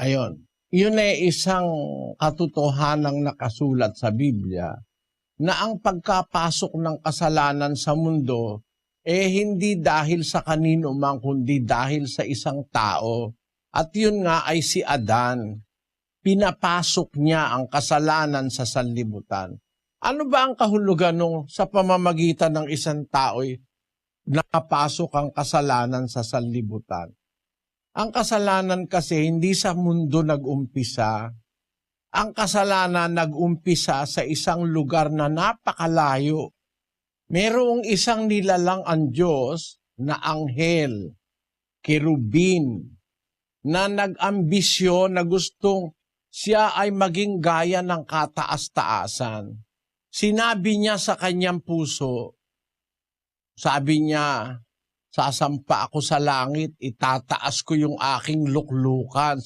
Ayon. Yun ay isang katotohanang nakasulat sa Biblia na ang pagkapasok ng kasalanan sa mundo eh hindi dahil sa kanino man kundi dahil sa isang tao. At yun nga ay si Adan. Pinapasok niya ang kasalanan sa sanlibutan. Ano ba ang kahulugan nung sa pamamagitan ng isang tao'y nakapasok ang kasalanan sa sanlibutan? Ang kasalanan kasi hindi sa mundo nag-umpisa. Ang kasalanan nag-umpisa sa isang lugar na napakalayo. Merong isang nilalang ang Diyos na anghel, kerubin, na nag-ambisyon na gustong siya ay maging gaya ng kataas-taasan. Sinabi niya sa kanyang puso, sabi niya, sasampa ako sa langit, itataas ko yung aking luklukan